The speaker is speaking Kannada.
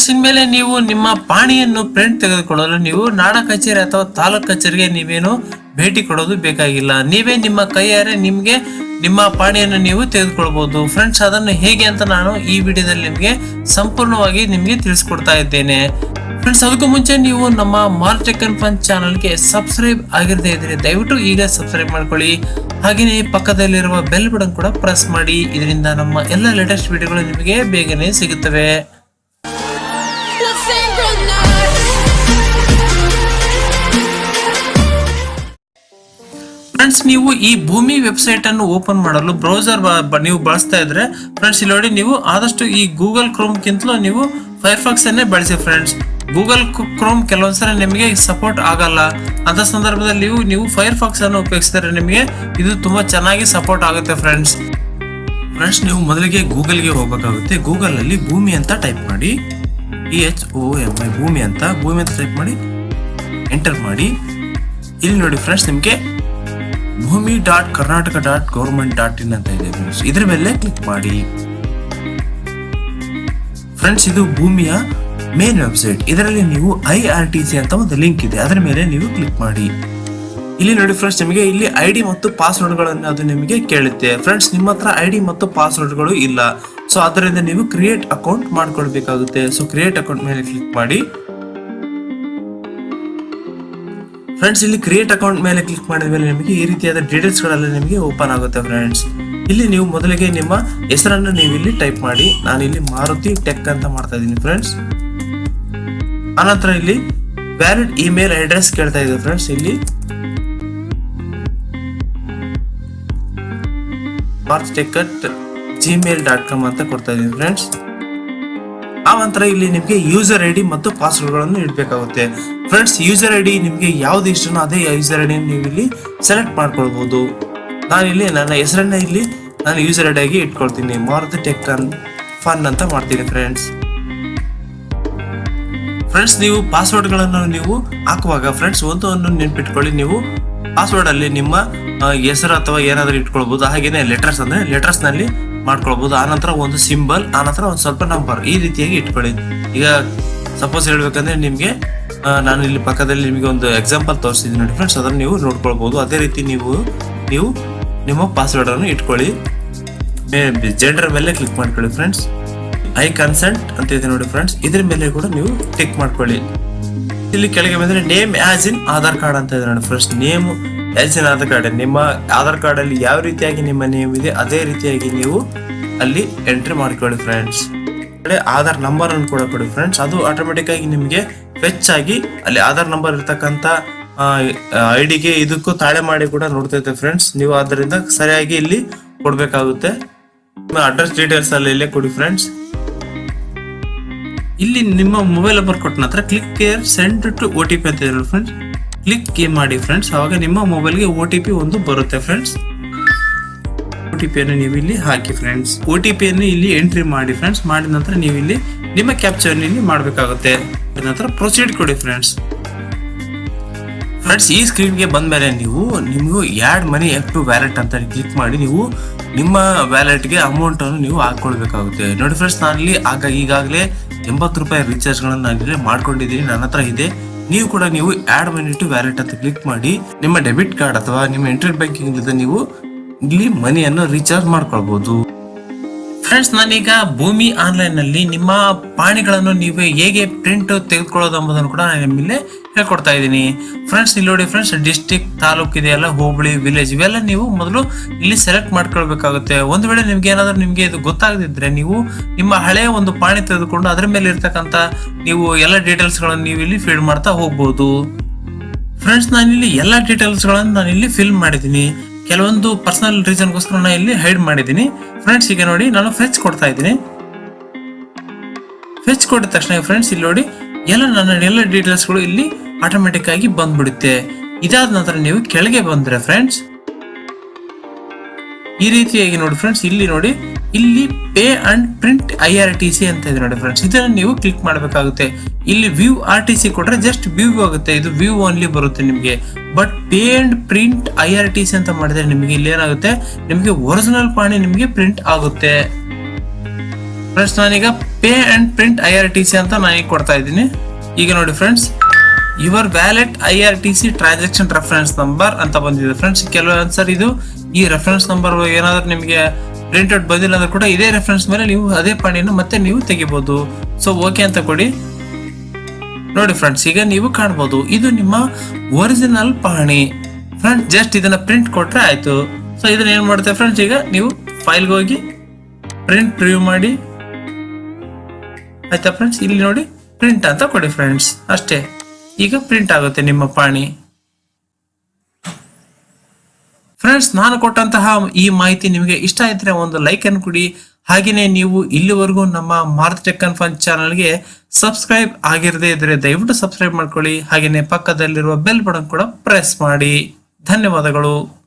ಫ್ರೆಂಡ್ಸ್ ಮೇಲೆ ನೀವು ನಿಮ್ಮ ಪಾಣಿಯನ್ನು ಪ್ರಿಂಟ್ ತೆಗೆದುಕೊಳ್ಳಲು ನೀವು ನಾಡ ಕಚೇರಿ ಅಥವಾ ತಾಲೂಕ್ ಕಚೇರಿಗೆ ನೀವೇನು ಭೇಟಿ ಕೊಡೋದು ಬೇಕಾಗಿಲ್ಲ. ನೀವೇ ನಿಮ್ಮ ಕೈಯಾರೆ ನಿಮ್ಗೆ ನಿಮ್ಮ ಪಾಣಿಯನ್ನು ನೀವು ತೆಗೆದುಕೊಳ್ಬಹುದು ಫ್ರೆಂಡ್ಸ್ ಅದನ್ನು ಹೇಗೆ ಅಂತ ನಾನು ಈ ವಿಡಿಯೋದಲ್ಲಿ ನಿಮಗೆ ಸಂಪೂರ್ಣವಾಗಿ ನಿಮಗೆ ತಿಳಿಸ್ಕೊಡ್ತಾ ಇದ್ದೇನೆ. ಫ್ರೆಂಡ್ಸ್ ಅದಕ್ಕೂ ಮುಂಚೆ ನೀವು ನಮ್ಮ ಮಾರ್ಟೆಕ್ ಅಂಡ್ ಪಂಚ್ ಚಾನಲ್ಗೆ ಸಬ್ಸ್ಕ್ರೈಬ್ ಆಗಿರದೇ ಇದ್ರೆ ದಯವಿಟ್ಟು ಈಗ ಸಬ್ಸ್ಕ್ರೈಬ್ ಮಾಡ್ಕೊಳ್ಳಿ. ಹಾಗೆಯೇ ಪಕ್ಕದಲ್ಲಿರುವ ಬೆಲ್ ಬಟನ್ ಕೂಡ ಪ್ರೆಸ್ ಮಾಡಿ. ಇದರಿಂದ ನಮ್ಮ ಎಲ್ಲ ಲೇಟೆಸ್ಟ್ ವಿಡಿಯೋಗಳು ನಿಮಗೆ ಬೇಗನೆ ಸಿಗುತ್ತವೆ. ಫ್ರೆಂಡ್ಸ್, ನೀವು ಈ ಭೂಮಿ ವೆಬ್ಸೈಟ್ ಅನ್ನು ಓಪನ್ ಮಾಡಲು ಬ್ರೌಸರ್ ನೀವು ಬಳಸ್ತಾ ಇದ್ರೆ ಫ್ರೆಂಡ್ಸ್, ಇಲ್ಲಿ ನೋಡಿ ನೀವು ಆದಷ್ಟು ಈ ಗೂಗಲ್ ಕ್ರೋಮ್ಗಿಂತಲೂ ನೀವು ಫೈರ್ಫಾಕ್ಸ್ ಅನ್ನೇ ಬಳಸಿ ಫ್ರೆಂಡ್ಸ್. ಗೂಗಲ್ ಕ್ರೋಮ್ ಕೆಲವೊಂದ್ಸಲ ನಿಮಗೆ ಸಪೋರ್ಟ್ ಆಗಲ್ಲ. ಅಂತ ಸಂದರ್ಭದಲ್ಲಿ ನೀವು ನೀವು ಫೈರ್ಫಾಕ್ಸ್ ಅನ್ನು ಉಪಯೋಗಿಸಿದರೆ ನಿಮಗೆ ಇದು ತುಂಬಾ ಚೆನ್ನಾಗಿ ಸಪೋರ್ಟ್ ಆಗುತ್ತೆ ಫ್ರೆಂಡ್ಸ್. ಫ್ರೆಂಡ್ಸ್, ನೀವು ಮೊದಲಿಗೆ ಗೂಗಲ್ಗೆ ಹೋಗಬೇಕಾಗುತ್ತೆ. ಗೂಗಲ್ ಅಲ್ಲಿ ಭೂಮಿ ಅಂತ ಟೈಪ್ ಮಾಡಿ E H O M I Bhoomi ಅಂತ ಭೂಮಿ ಅಂತ ಟೈಪ್ ಮಾಡಿ, ಎಂಟರ್ ಮಾಡಿ. ಇಲ್ಲಿ ನೋಡಿ ಫ್ರೆಂಡ್ಸ್, ನಿಮಗೆ Bhoomi dot Karnataka dot government dot in ಅಂತ ಇದೆ ಇದ್ರ ಮೇಲೆ ಕ್ಲಿಕ್ ಮಾಡಿ. ಫ್ರೆಂಡ್ಸ್ ಇದು ಭೂಮಿಯ ಮೇನ್ ವೆಬ್ಸೈಟ್ ಇದರಲ್ಲಿ ನೀವು ಐ ಆರ್ ಟಿ ಸಿ ಅಂತ ಒಂದು ಲಿಂಕ್ ಇದೆ. ಅದರ ಮೇಲೆ ನೀವು ಕ್ಲಿಕ್ ಮಾಡಿ. ಇಲ್ಲಿ ನೋಡಿ ಫ್ರೆಂಡ್ಸ್ ನಿಮಗೆ ಇಲ್ಲಿ ಐ ಡಿ ಮತ್ತು ಪಾಸ್ವರ್ಡ್ಗಳನ್ನು ಅದು ನಿಮಗೆ ಕೇಳುತ್ತೆ. ಫ್ರೆಂಡ್ಸ್ ನಿಮ್ಮ ಹತ್ರ ಐ ಡಿ ಮತ್ತು ಪಾಸ್ವರ್ಡ್ಗಳು ಇಲ್ಲ. ಸೊ ಅದರಿಂದ ನೀವು ಕ್ರಿಯೇಟ್ ಅಕೌಂಟ್ ಮಾಡ್ಕೊಳ್ಬೇಕಾಗುತ್ತೆ. ಸೊ ಕ್ರಿಯೇಟ್ ಅಕೌಂಟ್ ಮೇಲೆ ಕ್ಲಿಕ್ ಮಾಡಿ. ಫ್ರೆಂಡ್ಸ್ ಇಲ್ಲಿ ಕ್ರಿಯೇಟ್ ಅಕೌಂಟ್ ಮೇಲೆ ಕ್ಲಿಕ್ ಮಾಡಿದ ಮೇಲೆ ನಿಮಗೆ ಈ ರೀತಿಯಾದ ಡೀಟೇಲ್ಸ್ ಗಳೆಲ್ಲ ನಿಮಗೆ ಓಪನ್ ಆಗುತ್ತೆ ಫ್ರೆಂಡ್ಸ್ ಇಲ್ಲಿ ನೀವು ಮೊದಲಿಗೆ ನಿಮ್ಮ ಹೆಸರನ್ನು ನೀವು ಇಲ್ಲಿ ಟೈಪ್ ಮಾಡಿ. ನಾನು ಇಲ್ಲಿ ಮಾರುತಿ ಟೆಕ್ ಅಂತ ಮಾಡ್ತಾ ಇದ್ದೀನಿ ಫ್ರೆಂಡ್ಸ್ ಆನಂತರ ಇಲ್ಲಿ ವ್ಯಾಲಿಡ್ ಇಮೇಲ್ ಅಡ್ರೆಸ್ ಕೇಳ್ತಾ ಇದೆ ಫ್ರೆಂಡ್ಸ್ ಇಲ್ಲಿ. March tech at Gmail dot com ಅಂತ ಕೊಡ್ತಾ ಇದ್ದೀನಿ ಫ್ರೆಂಡ್ಸ್ ನಂತರ ಇಲ್ಲಿ ನಿಮಗೆ ಯೂಸರ್ ಐ ಡಿ ಮತ್ತು ಪಾಸ್ವರ್ಡ್ಗಳನ್ನು ಇಡಬೇಕಾಗುತ್ತೆ. ಫ್ರೆಂಡ್ಸ್ ಯೂಸರ್ ಐ ಡಿ ನಿಮಗೆ ಯಾವ್ದು ಇಷ್ಟನೋ ಅದೇ ಯೂಸರ್ ಐ ನೀವು ಇಲ್ಲಿ ಸೆಲೆಕ್ಟ್ ಮಾಡ್ಕೊಳ್ಬಹುದು ನಾನು ಇಲ್ಲಿ ನನ್ನ ಹೆಸರನ್ನ ಇಲ್ಲಿ ನಾನು ಯೂಸರ್ ಐ ಡಿ ಆಗಿ ಇಟ್ಕೊಳ್ತೀನಿ. ಮಾರುತಿ ಟೆಕ್ ಫನ್ ಅಂತ ಮಾಡ್ತೀನಿ ಫ್ರೆಂಡ್ಸ್ ಫ್ರೆಂಡ್ಸ್ ನೀವು ಪಾಸ್ವರ್ಡ್ಗಳನ್ನು ನೀವು ಹಾಕುವಾಗ ಫ್ರೆಂಡ್ಸ್ ಒಂದು ನೆನ್ಪಿಟ್ಕೊಳ್ಳಿ. ನೀವು ಪಾಸ್ವರ್ಡ್ ಅಲ್ಲಿ ನಿಮ್ಮ ಹೆಸರು ಅಥವಾ ಏನಾದರೂ ಇಟ್ಕೊಳ್ಬಹುದು ಹಾಗೇನೆ ಲೆಟರ್ಸ್ ಅಂದ್ರೆ ಲೆಟರ್ಸ್ನಲ್ಲಿ ಮಾಡ್ಕೊಳ್ಬಹುದು ಆನಂತರ ಒಂದು ಸಿಂಬಲ್ ಆನಂತರ ಒಂದು ಸ್ವಲ್ಪ ನಂಬರ್ ಈ ರೀತಿಯಾಗಿ ಇಟ್ಕೊಳ್ಳಿ. ಈಗ ಸಪೋಸ್ ಹೇಳ್ಬೇಕಂದ್ರೆ ನಿಮ್ಗೆ ನಾನು ಇಲ್ಲಿ ಪಕ್ಕದಲ್ಲಿ ನಿಮಗೆ ಒಂದು ಎಕ್ಸಾಂಪಲ್ ತೋರಿಸಿದ್ದೀನಿ ನೋಡಿ ಫ್ರೆಂಡ್ಸ್ ಅದನ್ನು ನೀವು ನೋಡ್ಕೊಳ್ಬಹುದು ಅದೇ ರೀತಿ ನೀವು ನೀವು ನಿಮ್ಮ ಪಾಸ್ವರ್ಡ್ ಅನ್ನು ಇಟ್ಕೊಳ್ಳಿ. ಜೆಂಡರ್ ಮೇಲೆ ಕ್ಲಿಕ್ ಮಾಡ್ಕೊಳ್ಳಿ ಫ್ರೆಂಡ್ಸ್ ಐ ಕನ್ಸೆಂಟ್ ಅಂತ ಇದೆ ನೋಡಿ ಫ್ರೆಂಡ್ಸ್ ಇದ್ರ ಮೇಲೆ ಕೂಡ ನೀವು ಟಿಕ್ ಮಾಡ್ಕೊಳ್ಳಿ. ಇಲ್ಲಿ ಕೆಳಗೆ ಬಂದ್ರೆ name as in Aadhaar card ಅಂತ ಇದೆ ನೋಡಿ friends name in Aadhaar card ನಿಮ್ಮ ಆಧಾರ್ ಕಾರ್ಡ್ ಅಲ್ಲಿ ಯಾವ ರೀತಿಯಾಗಿ ನಿಮ್ಮ ನೇಮ್ ಇದೆ ಅದೇ ರೀತಿಯಾಗಿ ನೀವು ಅಲ್ಲಿ ಎಂಟ್ರಿ ಮಾಡ್ಕೊಳ್ಳಿ ಫ್ರೆಂಡ್ಸ್ ಆಧಾರ್ ನಂಬರ್ ಅನ್ನು ಕೂಡ ಕೊಡಿ ಫ್ರೆಂಡ್ಸ್ ಅದು ಆಟೋಮೆಟಿಕ್ ಆಗಿ ನಿಮಗೆ ಆಗಿ ಅಲ್ಲಿ ಆಧಾರ್ ನಂಬರ್ ಇರ್ತಕ್ಕಂತ ಐ ಡಿಗೆ ಇದಕ್ಕೂ ತಾಳೆ ಮಾಡಿ ಕೂಡ ನೋಡ್ತೈತೆ ಫ್ರೆಂಡ್ಸ್ ನೀವು ಅದರಿಂದ ಸರಿಯಾಗಿ ಇಲ್ಲಿ ಕೊಡಬೇಕಾಗುತ್ತೆ. ನಿಮ್ಮ ಅಡ್ರೆಸ್ ಡೀಟೇಲ್ಸ್ ಅಲ್ಲಿ ಇಲ್ಲೇ ಕೊಡಿ ಫ್ರೆಂಡ್ಸ್ ಇಲ್ಲಿ ನಿಮ್ಮ ಮೊಬೈಲ್ ನಂಬರ್ ಕೊಟ್ಟ ನಂತರ click here send to O T P ಅಂತ ಹೇಳಿ ಫ್ರೆಂಡ್ಸ್ ಕ್ಲಿಕ್ ಮಾಡಿ ಫ್ರೆಂಡ್ಸ್ ಅವಾಗ ನಿಮ್ಮ ಮೊಬೈಲ್ಗೆ ಒ ಟಿ ಪಿ ಒಂದು ಬರುತ್ತೆ ಫ್ರೆಂಡ್ಸ್ ಒ ಟಿ ಪಿಯನ್ನು ನೀವು ಇಲ್ಲಿ ಹಾಕಿ ಫ್ರೆಂಡ್ಸ್ ಒ ಟಿ ಪಿಯನ್ನು ಇಲ್ಲಿ ಎಂಟ್ರಿ ಮಾಡಿ ಫ್ರೆಂಡ್ಸ್ ಮಾಡಿದ ನಂತರ ನೀವು ಇಲ್ಲಿ ನಿಮ್ಮ ಕ್ಯಾಪ್ಚರ್ ಇಲ್ಲಿ ಮಾಡಬೇಕಾಗುತ್ತೆ. ನಂತರ ಪ್ರೊಸೀಡ್ ಕೊಡಿ ಫ್ರೆಂಡ್ಸ್ ಫ್ರೆಂಡ್ಸ್ ಈ ಸ್ಕ್ರೀನ್ಗೆ ಬಂದ ಮೇಲೆ ನೀವು ನಿಮಗೂ add money F to wallet ಅಂತ ಕ್ಲಿಕ್ ಮಾಡಿ ನೀವು ನಿಮ್ಮ ವ್ಯಾಲೆಟ್ಗೆ ಅಮೌಂಟ್ ಅನ್ನು ನೀವು ಹಾಕ್ಕೊಳ್ಬೇಕಾಗುತ್ತೆ ನೋಡಿ ಫ್ರೆಂಡ್ಸ್ ನಾನು ಇಲ್ಲಿ ಆಗ ಈಗಾಗಲೇ ಎಂಬತ್ತು ರೂಪಾಯಿ ರೀಚಾರ್ಜ್ಗಳನ್ನು ಮಾಡ್ಕೊಂಡಿದ್ದೀನಿ. ನನ್ನ ಹತ್ರ ಇದೆ. ನೀವು ಕೂಡ ನೀವು ಆಡ್ ಮನಿ ಟು ವ್ಯಾಲೆಟ್ ಅಂತ ಕ್ಲಿಕ್ ಮಾಡಿ ನಿಮ್ಮ ಡೆಬಿಟ್ ಕಾರ್ಡ್ ಅಥವಾ ನಿಮ್ಮ ಇಂಟರ್ನೆಟ್ ಬ್ಯಾಂಕಿಂಗ್ ನೀವು ಇಲ್ಲಿ ಮನಿಯನ್ನು ರೀಚಾರ್ಜ್ ಮಾಡ್ಕೊಳ್ಬಹುದು ಫ್ರೆಂಡ್ಸ್, ನಾನೀಗ ಭೂಮಿ ಆನ್ಲೈನ್ನಲ್ಲಿ ನಿಮ್ಮ ಪಾಣಿಗಳನ್ನು ನೀವು ಹೇಗೆ ಪ್ರಿಂಟ್ ತೆಗೆದುಕೊಳ್ಳೋದು ಎಂಬುದನ್ನು ಕೂಡ ನಾನು ನಿಮ್ಮಲ್ಲಿ ಹೇಳ್ಕೊಡ್ತಾ ಇದ್ದೀನಿ. ಫ್ರೆಂಡ್ಸ್ ಇಲ್ಲಿ ನೋಡಿ ಫ್ರೆಂಡ್ಸ್ ಡಿಸ್ಟಿಕ್ ತಾಲೂಕ್ ಇದೆಯಲ್ಲ ಹೋಬಳಿ ವಿಲೇಜ್ ಇವೆಲ್ಲ ನೀವು ಮೊದಲು ಇಲ್ಲಿ ಸೆಲೆಕ್ಟ್ ಮಾಡ್ಕೊಳ್ಬೇಕಾಗುತ್ತೆ. ಒಂದು ವೇಳೆ ನಿಮ್ಗೆ ಏನಾದರೂ ನಿಮಗೆ ಇದು ಗೊತ್ತಾಗದಿದ್ರೆ ನೀವು ನಿಮ್ಮ ಹಳೆಯ ಒಂದು ಪಾಣಿ ತೆಗೆದುಕೊಂಡು ಅದರ ಮೇಲೆ ಇರ್ತಕ್ಕಂಥ ನೀವು ಎಲ್ಲ ಡೀಟೇಲ್ಸ್ಗಳನ್ನು ನೀವು ಇಲ್ಲಿ ಫೀಡ್ ಮಾಡ್ತಾ ಹೋಗ್ಬೋದು. ಫ್ರೆಂಡ್ಸ್ ನಾನಿಲ್ಲಿ ಎಲ್ಲ ಡೀಟೇಲ್ಸ್ ನಾನಿಲ್ಲಿ ಫಿಲ್ ಮಾಡಿದ್ದೀನಿ. ಕೆಲವೊಂದು ಪರ್ಸನಲ್ ರೀಸನ್ಗೋಸ್ಕರ ನಾನು ಇಲ್ಲಿ ಹೈಡ್ ಮಾಡಿದ್ದೀನಿ. ಫ್ರೆಂಡ್ಸ್ ಈಗ ನೋಡಿ, ನಾನು ಫೆಚ್ ಕೊಡ್ತಾ ಇದ್ದೀನಿ. ಫೆಚ್ ಕೊಟ್ಟಿದ ತಕ್ಷಣ ಫ್ರೆಂಡ್ಸ್ ಇಲ್ಲಿ ನೋಡಿ, ಎಲ್ಲ ನನ್ನ ಎಲ್ಲ ಡೀಟೇಲ್ಸ್ಗಳು ಇಲ್ಲಿ ಆಟೋಮೆಟಿಕ್ ಆಗಿ ಬಂದ್ಬಿಡುತ್ತೆ. ಇದಾದ ನಂತರ ನೀವು ಕೆಳಗೆ ಬಂದ್ರೆ ಫ್ರೆಂಡ್ಸ್ ಈ ರೀತಿಯಾಗಿ ನೋಡಿ ಫ್ರೆಂಡ್ಸ್ ಇಲ್ಲಿ ನೋಡಿ, ಇಲ್ಲಿ pay and print I R T C ಅಂತ ಇದೆ ನೋಡಿ ಫ್ರೆಂಡ್ಸ್ ಇದನ್ನು ನೀವು ಕ್ಲಿಕ್ ಮಾಡಬೇಕಾಗುತ್ತೆ. ಇಲ್ಲಿ ವ್ಯೂ ಆರ್ ಟಿ ಸಿ ಕೊಟ್ರೆ ಜಸ್ಟ್ ವ್ಯೂ ಆಗುತ್ತೆ. ಇದು ವ್ಯೂ ಓನ್ಲಿ ಬರುತ್ತೆ ನಿಮಗೆ. But pay and print I R T C ಅಂತ ಮಾಡಿದ್ರೆ ನಿಮಗೆ ಇಲ್ಲಿ ಏನಾಗುತ್ತೆ? ನಿಮಗೆ ಒರಿಜಿನಲ್ ಪಾಣಿ ನಿಮಗೆ ಪ್ರಿಂಟ್ ಆಗುತ್ತೆ. ಫ್ರೆಂಡ್ಸ್ ನಾನೀಗ pay and print I R T C ಅಂತ ನಾನೀಗ ಕೊಡ್ತಾ ಇದ್ದೀನಿ. ಈಗ ನೋಡಿ friends your wallet I R T C transaction reference number ಅಂತ ಬಂದಿದೆ. ಫ್ರೆಂಡ್ಸ್ ಕೆಲವೊಂದ್ಸರಿ ಇದು. ಈ ರೆಫರೆನ್ಸ್ ನಂಬರ್ ಏನಾದರೂ ನಿಮಗೆ ಪ್ರಿಂಟೆಡ್ ಬಂದಿಲ್ಲ ಅಂದ್ರೆ ಕೂಡ ಇದೇ ರೆಫರೆನ್ಸ್ ಮೇಲೆ ನೀವು ಅದೇ ಪಾಣಿಯನ್ನು ಮತ್ತೆ ನೀವು ತೆಗಿಬಹುದು ಸೊ ಓಕೆ ಅಂತ ಕೊಡಿ. ನೋಡಿ ಫ್ರೆಂಡ್ಸ್ ಈಗ ನೀವು ಕಾಣಬಹುದು ಇದು ನಿಮ್ಮ ಒರಿಜಿನಲ್ ಪಹಣಿ ಫ್ರೆಂಡ್ ಜಸ್ಟ್ ಇದನ್ನ ಪ್ರಿಂಟ್ ಕೊಟ್ರೆ ಆಯ್ತು. ಸೊ ಇದನ್ನ ಏನ್ ಮಾಡ್ತೇವೆ ಫ್ರೆಂಡ್ಸ್ ಈಗ ನೀವು ಫೈಲ್ಗೆ ಹೋಗಿ ಪ್ರಿಂಟ್ ಪ್ರಿವ್ಯೂ ಮಾಡಿ. ಆಯ್ತಾ ಫ್ರೆಂಡ್ಸ್ ಇಲ್ಲಿ ನೋಡಿ ಪ್ರಿಂಟ್ ಅಂತ ಕೊಡಿ ಫ್ರೆಂಡ್ಸ್ ಅಷ್ಟೇ. ಈಗ ಪ್ರಿಂಟ್ ಆಗುತ್ತೆ ನಿಮ್ಮ ಪಾಣಿ. ಫ್ರೆಂಡ್ಸ್ ನಾನು ಕೊಟ್ಟಂತಹ ಈ ಮಾಹಿತಿ ನಿಮಗೆ ಇಷ್ಟ ಇದ್ರೆ ಒಂದು ಲೈಕ್ ಅನ್ನು ಕೊಡಿ. ಹಾಗೆಯೇ ನೀವು ಇಲ್ಲಿವರೆಗೂ ನಮ್ಮ ಮಾರ್ತ್ ಟೆಕ್ ಫನ್ ಚಾನಲ್ಗೆ ಸಬ್ಸ್ಕ್ರೈಬ್ ಆಗಿರದೇ ಇದ್ರೆ ದಯವಿಟ್ಟು ಸಬ್ಸ್ಕ್ರೈಬ್ ಮಾಡ್ಕೊಳ್ಳಿ. ಹಾಗೆಯೇ ಪಕ್ಕದಲ್ಲಿರುವ ಬೆಲ್ ಬಟನ್ ಕೂಡ ಪ್ರೆಸ್ ಮಾಡಿ. ಧನ್ಯವಾದಗಳು.